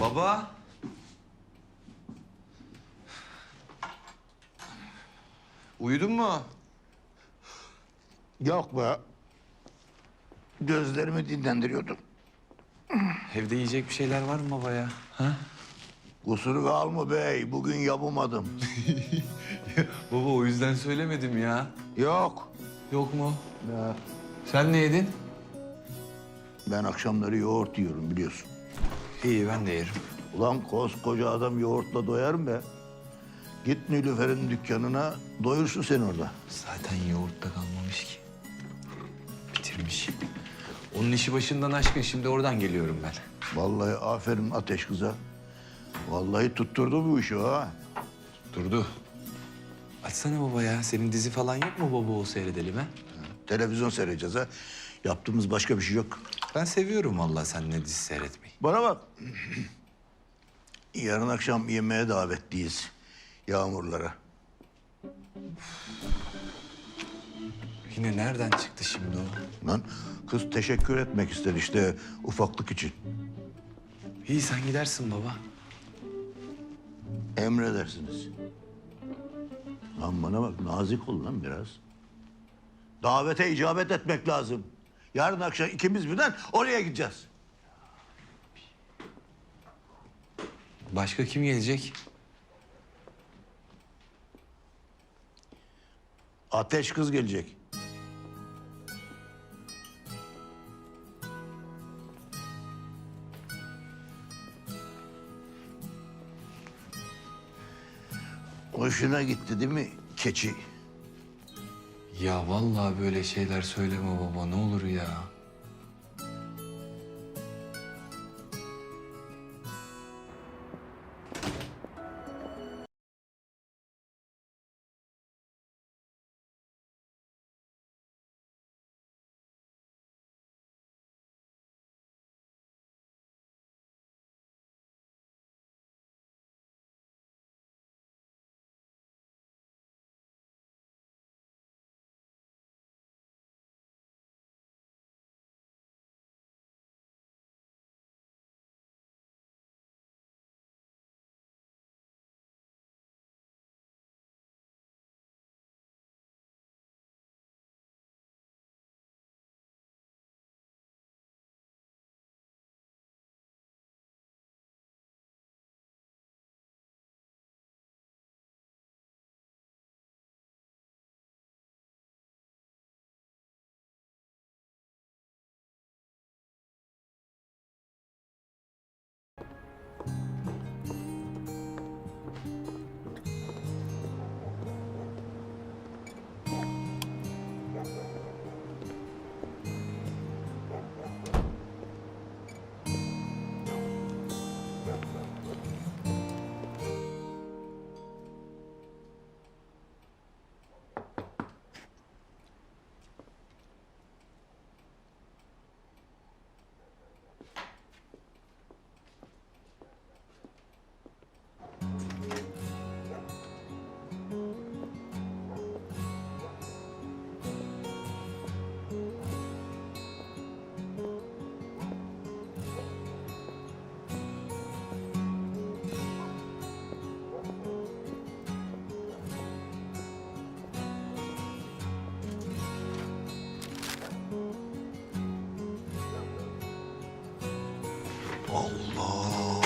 Baba. Uyudun mu? Yok be. Gözlerimi dinlendiriyordum. Evde yiyecek bir şeyler var mı baba ya? Ha? Kusuru alma bey. Bugün yapamadım. baba o yüzden söylemedim ya. Yok. Yok mu? Ya. Sen ne yedin? Ben akşamları yoğurt yiyorum biliyorsun. İyi ben de yerim. Ulan koskoca adam yoğurtla doyar mı be? Git Nilüfer'in dükkanına doyursun sen orada. Zaten yoğurtta kalmamış ki. Bitirmiş. Onun işi başından aşkın şimdi oradan geliyorum ben. Vallahi aferin ateş kıza. Vallahi tutturdu bu işi ha. Durdu. Açsana baba ya. Senin dizi falan yok mu baba o seyredelim ha? Televizyon seyredeceğiz ha. Yaptığımız başka bir şey yok. Ben seviyorum vallahi seninle dizi seyretmeyi. Bana bak. Yarın akşam yemeğe davetliyiz. Yağmurlara. Yine nereden çıktı şimdi o? Lan kız teşekkür etmek istedi işte ufaklık için. İyi sen gidersin baba. Emredersiniz. Lan bana bak nazik ol lan biraz. Davete icabet etmek lazım. Yarın akşam ikimiz birden oraya gideceğiz. Başka kim gelecek? Ateş kız gelecek. Hoşuna gitti değil mi keçi? Ya vallahi böyle şeyler söyleme baba ne olur ya. Oh, Allah!